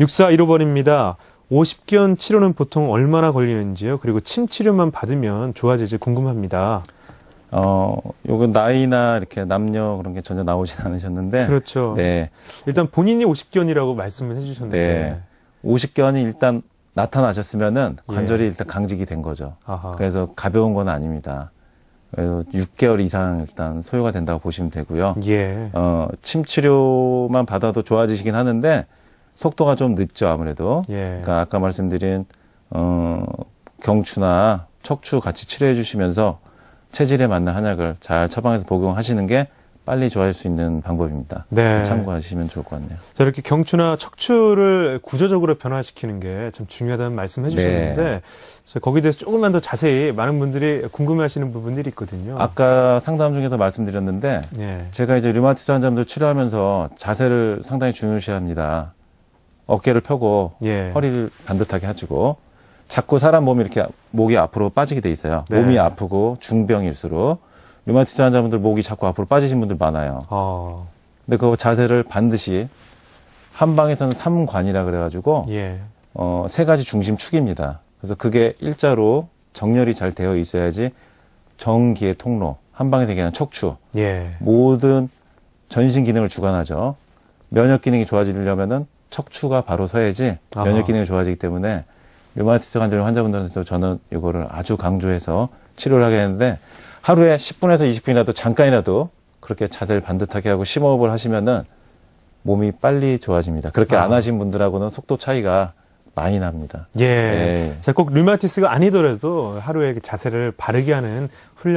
6415번입니다. 50견 치료는 보통 얼마나 걸리는지요? 그리고 침 치료만 받으면 좋아질지 궁금합니다. 어, 요건 나이나 이렇게 남녀 그런 게 전혀 나오진 않으셨는데. 그렇죠. 네. 일단 본인이 50견이라고 말씀을 해주셨는데. 네. 50견이 일단 나타나셨으면은 예. 관절이 일단 강직이 된 거죠. 아하. 그래서 가벼운 건 아닙니다. 그래서 6개월 이상 일단 소요가 된다고 보시면 되고요. 예. 어, 침 치료만 받아도 좋아지시긴 하는데 속도가 좀 늦죠, 아무래도. 예. 그러니까 아까 말씀드린 어, 경추나 척추 같이 치료해 주시면서 체질에 맞는 한약을 잘 처방해서 복용하시는 게 빨리 좋아질 수 있는 방법입니다. 네. 참고하시면 좋을 것 같네요. 자, 이렇게 경추나 척추를 구조적으로 변화시키는 게 참 중요하다는 말씀 해 주셨는데, 네. 저 거기에 대해서 조금만 더 자세히 많은 분들이 궁금해 하시는 부분들이 있거든요. 아까 상담 중에서 말씀드렸는데 예. 제가 이제 류마티스 환자분들 치료하면서 자세를 상당히 중요시합니다. 어깨를 펴고 예. 허리를 반듯하게 해주고 자꾸 사람 몸이 이렇게 목이 앞으로 빠지게 돼 있어요. 네. 몸이 아프고 중병일수록 류마티스 환자분들 목이 자꾸 앞으로 빠지신 분들 많아요. 어, 근데 그 자세를 반드시 한방에서는 삼관이라 그래가지고 예. 어, 세 가지 중심 축입니다. 그래서 그게 일자로 정렬이 잘 되어 있어야지 정기의 통로, 한방에서 얘기하는 척추, 예. 모든 전신 기능을 주관하죠. 면역 기능이 좋아지려면은 척추가 바로 서야지 면역. 기능이 좋아지기 때문에 류마티스 관절 환자분들한테도 저는 이거를 아주 강조해서 치료를 하게 했는데 하루에 10분에서 20분이라도 잠깐이라도 그렇게 자세를 반듯하게 하고 심호흡을 하시면은 몸이 빨리 좋아집니다. 그렇게 아. 안 하신 분들하고는 속도 차이가 많이 납니다. 예. 네. 자, 꼭 류마티스가 아니더라도 하루에 자세를 바르게 하는 훈련